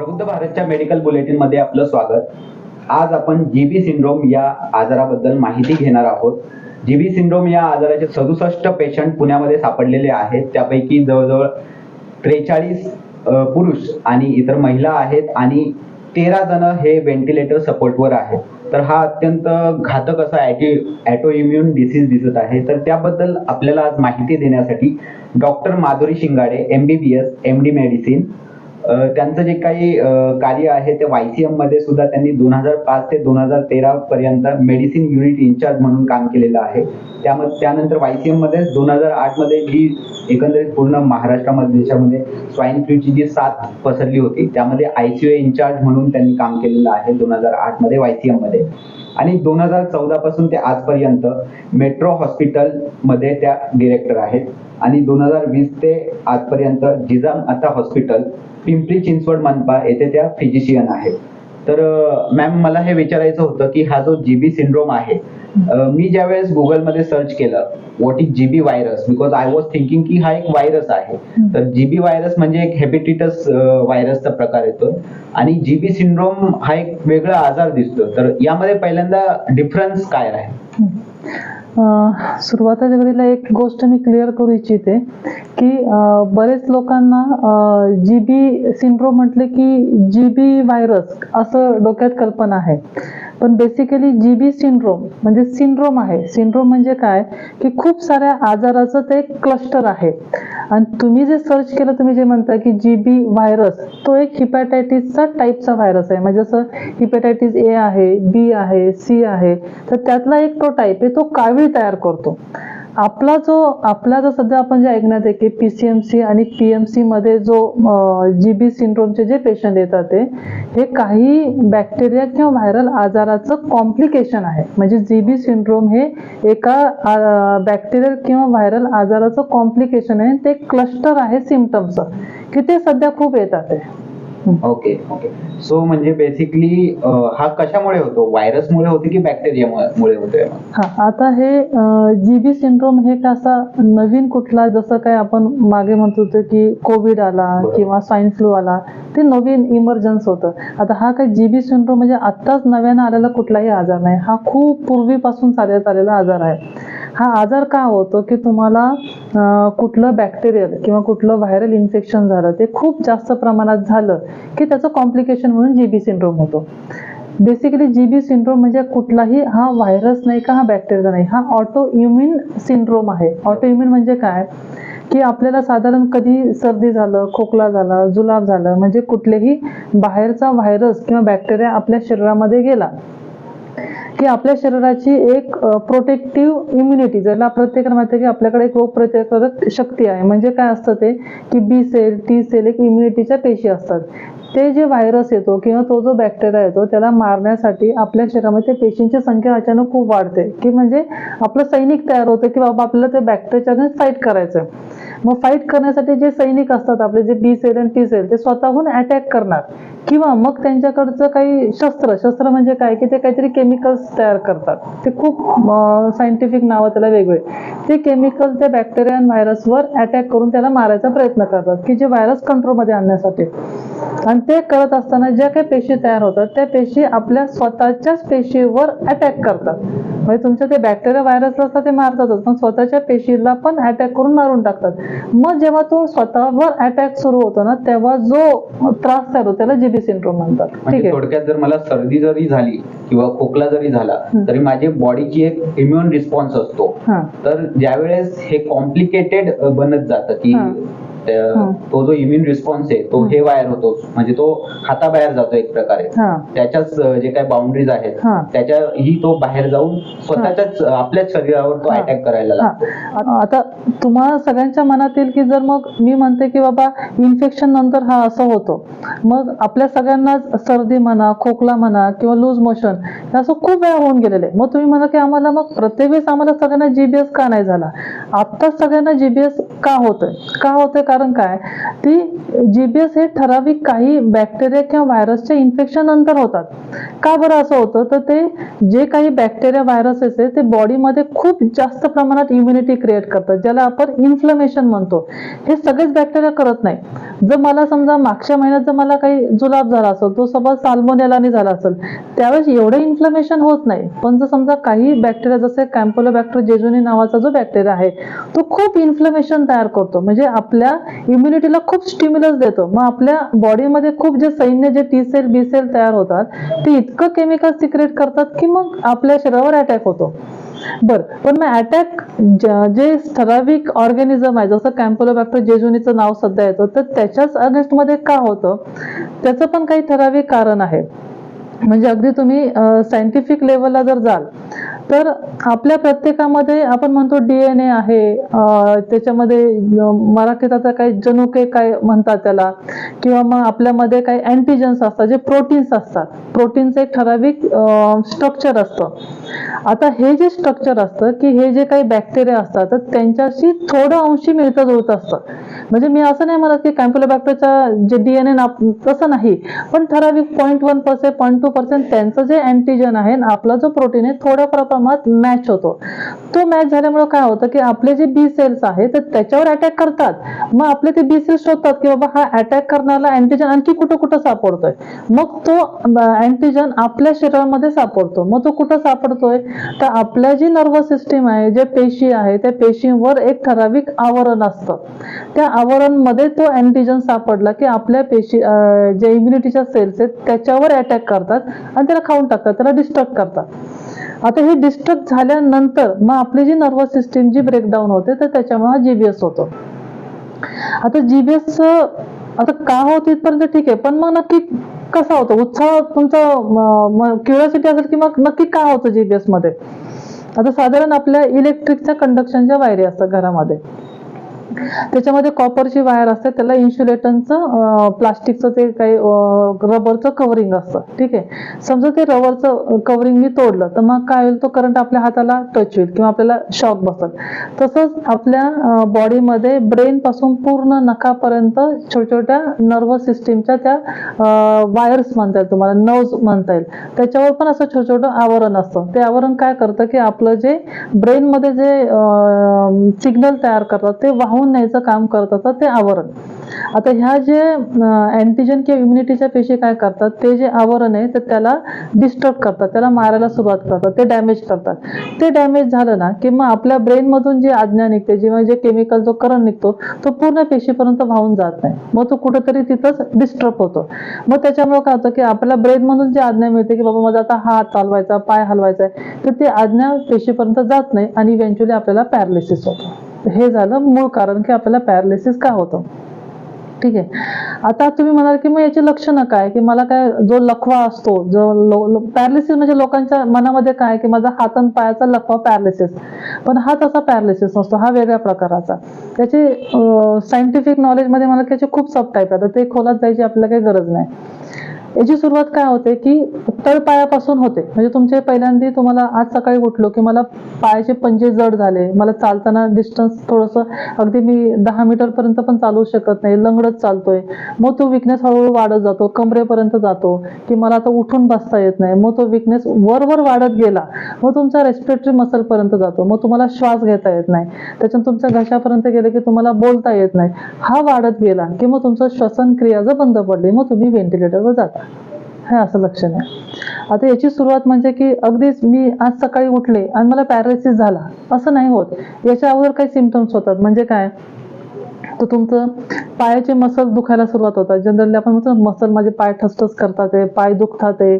प्रबुद्ध भारतच्या मेडिकल बुलेटिनमध्ये आपलं स्वागत. आज आपण जीबी सिंड्रोम या आजाराबद्दल माहिती घेणार आहोत. जीबी सिंड्रोम या आजाराचे सदुसष्ट पेशंट पुण्यामध्ये सापडलेले आहेत. त्यापैकी जवळजवळ त्रेचाळीस पुरुष आणि इतर महिला आहेत आणि तेरा जण हे व्हेंटिलेटर सपोर्टवर आहेत. तर हा अत्यंत घातक असा ॲटी ॲटो इम्युन डिसीज दिसत आहे. तर त्याबद्दल आपल्याला आज माहिती देण्यासाठी doctor Madhuri Shingade M B B S M D medicine त्यांचं जे काही कार्य आहे ते वायसीएममध्ये सुद्धा त्यांनी दोन हजार पाच ते दोन हजार तेरा पर्यंत मेडिसिन युनिट इन्चार्ज म्हणून काम केलेलं आहे. त्यामध्ये त्यानंतर वायसीएममध्ये दोन हजार आठमध्ये जी एकंदरीत पूर्ण महाराष्ट्रामध्ये देशामध्ये स्वाईन फ्लूची जी साथ पसरली होती त्यामध्ये आयसीयू इन्चार्ज म्हणून त्यांनी काम केलेलं आहे दोन हजार आठमध्ये वायसीएममध्ये. आणि दोन हजार चौदा पासून ते आजपर्यंत मेट्रो हॉस्पिटलमध्ये त्या डिरेक्टर आहेत. आणि दोन हजार वीस ते आजपर्यंत जिजाम आता हॉस्पिटल पिंपरी चिंचवड मनपा येथे त्या फिजिशियन आहेत. तर मॅम मला हे विचारायचं होतं की हा जो जीबी सिंड्रोम आहे अ, मी ज्यावेळेस गुगलमध्ये सर्च केलं what is GB virus because I was thinking की हा एक व्हायरस आहे. तर जीबी व्हायरस म्हणजे एक हेपेटिटस व्हायरसचा प्रकार येतो. आणि जीबी सिंड्रोम हा एक वेगळा आजार दिसतो. तर यामध्ये पहिल्यांदा डिफरन्स काय आहे सुरुवातीच्या घडीला एक गोष्ट मी क्लिअर करू इच्छिते की बरेच लोकांना जी बी सिंड्रोम म्हटले की जी बी व्हायरस असं डोक्यात कल्पना आहे. पण बेसिकली जी बी सिंड्रोम म्हणजे सिंड्रोम आहे. सिंड्रोम म्हणजे काय? की खूप साऱ्या आजाराचं ते क्लस्टर आहे. आणि तुम्ही जे सर्च केलं तुम्ही जे म्हणता की जी बी व्हायरस तो एक हिपॅटायटिसचा टाईपचा व्हायरस आहे. म्हणजे जसं हिपॅटायटिस ए आहे बी आहे सी आहे तर त्यातला एक तो टाईप आहे तो कावीळ तयार करतो. आपला जो आपला जो सध्या आपण जे ऐकण्यात आहे की पी सी एम सी आणि पी एम सीमध्ये जो जी बी सिंड्रोमचे जे पेशंट येतात ते हे काही बॅक्टेरिया किंवा व्हायरल आजाराचं कॉम्प्लिकेशन आहे. म्हणजे जी बी सिंड्रोम हे एका बॅक्टेरियल किंवा व्हायरल आजाराचं कॉम्प्लिकेशन आहे. ते क्लस्टर आहे सिमटम्सचं की ते सध्या खूप येतात आहे. ओके ओके सो म्हणजे बेसिकली हा कशामुळे होतो? व्हायरसमुळे होते की बॅक्टेरियामुळे होतोय हा आता हे जी बी सिंड्रोम हे का असा नवीन कुठला जसं काय आपण मागे म्हणत होतो की कोविड आला. किंवा स्वाईन फ्लू आला ते नवीन इमर्जन्स होतं. आता हा काही जी बी सिंड्रोम म्हणजे आत्ताच नव्यानं आलेला कुठलाही आजार नाही. हा खूप पूर्वीपासून चालत आलेला आजार आहे. हा आजार का होतो की तुम्हाला कुठलं बॅक्टेरियल किंवा कुठलं व्हायरल इन्फेक्शन झालं ते खूप जास्त प्रमाणात झालं की त्याचं कॉम्प्लिकेशन म्हणून जी बी सिंड्रोम होतो. बेसिकली जी बी सिंड्रोम म्हणजे कुठलाही हा व्हायरस नाही का हा बॅक्टेरिया नाही हा ऑटो इम्युन सिंड्रोम आहे. ऑटो इम्युन म्हणजे काय? की आपल्याला साधारण कधी सर्दी झालं खोकला झाला जुलाब झालं म्हणजे कुठलेही बाहेरचा व्हायरस किंवा बॅक्टेरिया आपल्या शरीरामध्ये गेला ही आपल्या शरीराची एक प्रोटेक्टिव्ह इम्युनिटी ज्याला प्रत्येकाला माहिती आहे की आपल्याकडे एक रोगप्रतिकारक शक्ती आहे. म्हणजे काय असतं ते? की बी सेल टी सेल एक इम्युनिटीच्या पेशी असतात. ते जे व्हायरस येतो किंवा तो जो बॅक्टेरिया येतो त्याला मारण्यासाठी आपल्या शरीरामध्ये पेशींची संख्या अचानक खूप वाढते. की म्हणजे आपलं सैनिक तयार होतं की बाबा आपल्याला ते बॅक्टेरियाने फाईट करायचं मग फाईट करण्यासाठी जे सैनिक असतात आपले जे बी सेल आणि टी सेल ते स्वतःहून अटॅक करणार. किंवा मग त्यांच्याकडचं काही शस्त्र शस्त्र म्हणजे काय? की ते काहीतरी केमिकल्स तयार करतात. ते खूप सायंटिफिक नावं त्याला वेगळे. ते केमिकल त्या बॅक्टेरिया व्हायरसवर अटॅक करून त्याला मारायचा प्रयत्न करतात की जे व्हायरस कंट्रोलमध्ये आणण्यासाठी. आणि ते करत असताना ज्या काही पेशी तयार होतात त्या पेशी आपल्या स्वतःच्याच पेशीवर अटॅक करतात. म्हणजे तुमच्या ते बॅक्टेरिया व्हायरस असतात ते मारतातच पण स्वतःच्या पेशीला पण अटॅक करून मारून टाकतात. मग जेव्हा तो स्वतःवर अटॅक सुरू होतो ना तेव्हा जो त्रास तयार होतो त्याला जीबी सिंड्रोम म्हणतात. ठीक म्हणजे आहे? थोडक्यात जर मला सर्दी जरी झाली किंवा खोकला जरी झाला. तरी माझी बॉडीची एक इम्युन रिस्पॉन्स असतो. तर ज्यावेळेस हे कॉम्प्लिकेटेड बनत जातं की. तो जो इम्युन रिस्पॉन्स आहे तो हं. हे वायर होतो. म्हणजे तो हाताबाहेर जातो एक प्रकारे. हा. त्याच्याच जे काही बाउंड्रीज आहेत हा. त्याच्याही तो बाहेर जाऊन स्वतःच्याच आपल्याच शरीरावर तो हा. अटॅक करायला हा. लागतो. आता तुम्हा सगळ्यांच्या मनात येईल की जर मग मी म्हणते की बाबा इन्फेक्शन नंतर हा असं होतो. मग आपल्या सगळ्यांना सर्दी म्हणा खोकला म्हणा किंवा लूज मोशन हे असं खूप वेळा होऊन गेलेलं मग तुम्ही म्हणा की आम्हाला मग प्रत्येक वेळेस आम्हाला सगळ्यांना जीबीएस का नाही झाला? आत्ताच सगळ्यांना जीबीएस का होतंय? का होतंय कारण काय? ती जीबीएस हे ठराविक काही बॅक्टेरिया किंवा व्हायरसच्या इन्फेक्शन नंतर होतात. का बरं असं होतं? तर ते जे काही बॅक्टेरिया व्हायरसेस आहे ते बॉडीमध्ये खूप जास्त प्रमाणात इम्युनिटी क्रिएट करतात ज्याला आपण इन्फ्लमेशन म्हणतो. हे सगळेच बॅक्टेरिया करत नाही. जर मला समजा मागच्या महिन्यात जर मला काही जुलाब झाला असेल तो समज साल्मोनेलाने झाला असेल त्यावेळेस एवढं इन्फ्लमेशन होत नाही. पण जर समजा काही बॅक्टेरिया जसे कॅम्पोलोबॅक्टर जेजुनी नावाचा जो बॅक्टेरिया आहे तो खूप इन्फ्लमेशन तयार करतो. म्हणजे आपल्या इम्युनिटीला खूप स्टिम्युलस देतो. मग आपल्या बॉडीमध्ये खूप जे सैन्य जे टी सेल बी सेल तयार होतात ते इतकं केमिकल सिक्रेट करतात की मग आपल्या शरीरावर अटॅक होतो. बर पण मग अटॅक जे ठराविक ऑर्गॅनिझम आहे जसं कॅम्पोलोबॅक्टर जेजुनीचं नाव सध्या येतं तर त्याच्याच अगेन्स्टमध्ये का होतं? त्याचं पण काही ठराविक कारण आहे. म्हणजे अगदी तुम्ही सायंटिफिक लेवलला जर जाल तर आपल्या प्रत्येकामध्ये आपण म्हणतो डी एन ए आहे त्याच्यामध्ये मराठीत आता काही जनुके काय म्हणतात त्याला किंवा मग आपल्यामध्ये काही अँटीजन्स असतात जे प्रोटीन्स असतात. प्रोटीनचं एक ठराविक स्ट्रक्चर असतं. आता हे जे स्ट्रक्चर असतं की हे जे काही बॅक्टेरिया असतात तर त्यांच्याशी थोडं अंशी मिळतं जुळत असतं. म्हणजे मी असं नाही म्हणत की कॅम्पोलोबॅक्टरच्या जे डी एन ए तसं नाही पण ठराविक point one percent point two percent त्यांचं जे अँटीजन आहे आपला जो प्रोटीन आहे थोड्याफार प्रमाणात मॅच होतो. तो मॅच झाल्यामुळे काय होतं की आपले जे बी सेल्स आहे तर त्याच्यावर अटॅक करतात. मग आपले ते बी सेल्स शोधतात की बाबा हा अटॅक करणारा अँटीजन आणखी कुठं कुठं सापडतोय? मग तो अँटीजन आपल्या शरीरामध्ये सापडतो. मग तो कुठं सापडतोय? तर आपल्या जी नर्वस सिस्टीम आहे जे पेशी आहे त्या पेशींवर एक ठराविक आवरण असतं. त्या आवरणमध्ये तो अँटीजन सापडला की आपल्या पेशी जे इम्युनिटीच्या सेल्स आहेत त्याच्यावर अटॅक करतात आणि त्याला खाऊन टाकतात त्याला डिस्टर्ब करतात. आता हे डिस्ट्रक्ट झाल्यानंतर मग आपली जी नर्वस सिस्टीम जी ब्रेकडाऊन होते तर त्याच्यामुळे हा जीबीएस होतो. आता जीबीएस आता का होत इथपर्यंत ठीक आहे पण मग नक्की कसा होतो? उत्साह तुमचा क्युरियोसिटी असेल की मग नक्की का होतं जीबीएसमध्ये? आता साधारण आपल्या इलेक्ट्रिकच्या कंडक्शनच्या वायरी असतात घरामध्ये. त्याच्यामध्ये कॉपरची वायर असते त्याला इन्सुलेटनचं प्लास्टिकचं ते काही रबरचं कव्हरिंग असतं. ठीक आहे? समजा ते रबरचं कव्हरिंग मी तोडलं तर मग काय होईल? तो करंट आपल्या हाताला टच होईल किंवा आपल्याला शॉक बसत तसंच आपल्या बॉडीमध्ये ब्रेन पासून पूर्ण नखापर्यंत छोट्या छोट्या नर्वस सिस्टीमच्या त्या वायर्स म्हणता येईल तुम्हाला नर्व्स म्हणता येईल. त्याच्यावर पण असं छोटं छोटं आवरण असतं. ते आवरण काय करतं की आपलं जे ब्रेनमध्ये जे सिग्नल तयार करतात ते वाहून न्यायचं काम करत असतात ते आवरण. आता ह्या जे अँटीजन किंवा इम्युनिटीच्या पेशी काय करतात ते जे आवरण आहे तर त्याला डिस्टर्ब करतात त्याला मारायला सुरुवात करतात ते डॅमेज करतात. ते डॅमेज झालं ना की मग आपल्या ब्रेनमधून जे आज्ञा निघते जेव्हा जे केमिकल जो करंट निघतो तो पूर्ण पेशीपर्यंत वाहून जात नाही. मग तो कुठेतरी तिथंच डिस्टर्ब होतो. मग त्याच्यामुळे काय होतं की आपल्या ब्रेनमधून जी आज्ञा मिळते की बाबा माझा आता हात चालवायचा पाय हलवायचा आहे तर ती आज्ञा पेशीपर्यंत जात नाही आणि इव्हेंच्युअली आपल्याला पॅरालिसिस होतो. हे झालं मूळ कारण की आपल्याला पॅरालिसिस का होतं? ठीक आहे. आता तुम्ही म्हणाल की मग याची लक्षणं काय? की मला काय जो लखवा असतो जो पॅरालिसिस म्हणजे लोकांच्या मनामध्ये काय? की माझा हात आणि पायाचा लखवा पॅरालिसिस पण हा तसा पॅरालिसिस नसतो हा वेगळ्या प्रकाराचा. त्याचे सायंटिफिक नॉलेजमध्ये मला त्याचे खूप सब टाईप आहेत ते खोलात जायची आपल्याला काही गरज नाही. याची सुरुवात काय होते की तळपायापासून होते. म्हणजे तुमचे पहिल्यांदा तुम्हाला आज सकाळी उठलो की मला पायाचे पंजे जड झाले. मला चालताना डिस्टन्स थोडंसं अगदी मी दहा मीटर पर्यंत पण चालू शकत नाही. लंगडत चालतोय. मग तो विकनेस हळूहळू वाढत जातो कमरेपर्यंत जातो की मला आता उठून बसता येत नाही. मग तो विकनेस वरवर वाढत गेला. मग तुमचा रेस्पिरेटरी मसल पर्यंत जातो. मग तुम्हाला श्वास घेता येत नाही. त्याच्यात तुमच्या घशापर्यंत गेलं की तुम्हाला बोलता येत नाही. हा वाढत गेला की मग तुमचं श्वसन क्रिया जर बंद पडली मग तुम्ही व्हेंटिलेटरवर जाता. हे असं लक्षण आहे. आता याची सुरुवात म्हणजे की अगदीच मी आज सकाळी उठले आणि मला पॅरालिसिस झाला. असं नाही होत. याच्या अगोदर काही सिमटम्स होतात. म्हणजे काय? तर तुमचं पायाचे मसल दुखायला सुरुवात होतात. जनरली आपण म्हणतो मसल माझे पाय ठसठस करतात आहे पाय दुखतात आहे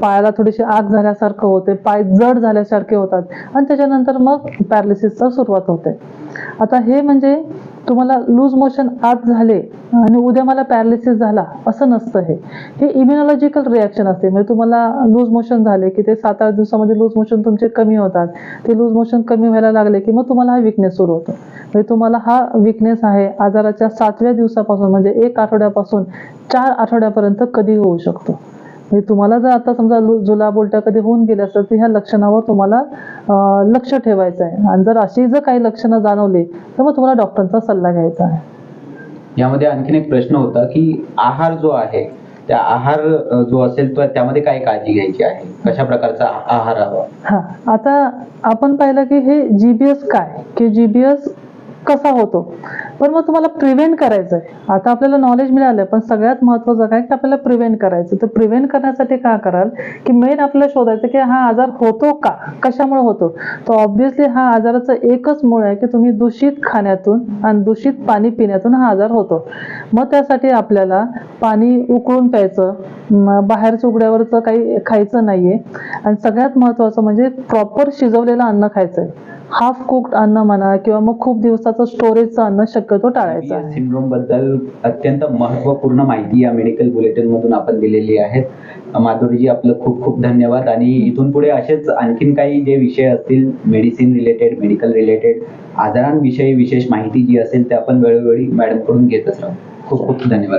पायाला थोडीशी आग झाल्यासारखं होते पाय जड झाल्यासारखे होतात आणि त्याच्यानंतर मग पॅरालिसिसचा सुरुवात होते. आता हे म्हणजे तुम्हाला लूज मोशन आज झाले आणि उद्या मला पॅरालिसिस झाला असं नसतं हे. हे इम्युनॉलॉजिकल रिॲक्शन असते. म्हणजे तुम्हाला लूज मोशन झाले की ते सात आठ दिवसामध्ये लूज मोशन तुमचे कमी होतात. ते लूज मोशन कमी व्हायला लागले की मग तुम्हाला हा विकनेस सुरू होतो. म्हणजे तुम्हाला हा विकनेस आहे. आजाराच्या सातव्या दिवसापासून म्हणजे एक आठवड्यापासून चार आठवड्यापर्यंत कधी होऊ शकतो? म्हणजे तुम्हाला जर आता समजा लू- जुलाब उलट्या कधी होऊन गेल्या असतील तर ह्या लक्षणावर तुम्हाला लक्ष ठेवायचं आहे. आणि जर अशी जर काही लक्षणं जाणवली तर मग तुम्हाला डॉक्टरांचा सल्ला घ्यायचा आहे. यामध्ये आणखीन एक प्रश्न होता की आहार जो आहे त्या आहार जो असेल तो त्यामध्ये काय काळजी घ्यायची आहे? कशा प्रकारचा आहार हवा? हा. आता आपण पाहिलं की हे जीबीएस काय? की जीबीएस कसा होतो? पण मग तुम्हाला प्रिव्हेंट करायचं आहे आता आपल्याला नॉलेज मिळालं पण सगळ्यात महत्त्वाचं काय की आपल्याला प्रिव्हेंट करायचं तर प्रिव्हेंट करण्यासाठी काय कराल? की मेन आपल्याला शोधायचं की हा आजार होतो का? कशामुळे होतो? तर ऑब्व्हियसली हा आजाराचं एकच मूळ आहे की तुम्ही दूषित खाण्यातून आणि दूषित पाणी पिण्यातून हा आजार होतो. मग त्यासाठी आपल्याला पाणी उकळून प्यायचं बाहेरच्या उघड्यावरचं काही खायचं नाहीये. आणि सगळ्यात महत्त्वाचं म्हणजे प्रॉपर शिजवलेलं अन्न खायचंय. हाफ कुक्ड अन्न म्हणा किंवा मग खूप दिवसाचं स्टोरेजचं अन्न शक्य शक्यतो टाळायचं आहे? सिंड्रोमबद्दल अत्यंत महत्त्वपूर्ण माहिती या मेडिकल बुलेटिन मधून आपण दिलेली आहे. माधुरीजी आपलं खूप खूप धन्यवाद. आणि इथून पुढे असेच आणखीन काही जे विषय असतील मेडिसिन रिलेटेड मेडिकल रिलेटेड आजारांविषयी विशेष माहिती जी असेल ते आपण वेळोवेळी मॅडमकडून घेतच राहू. खूप खूप धन्यवाद.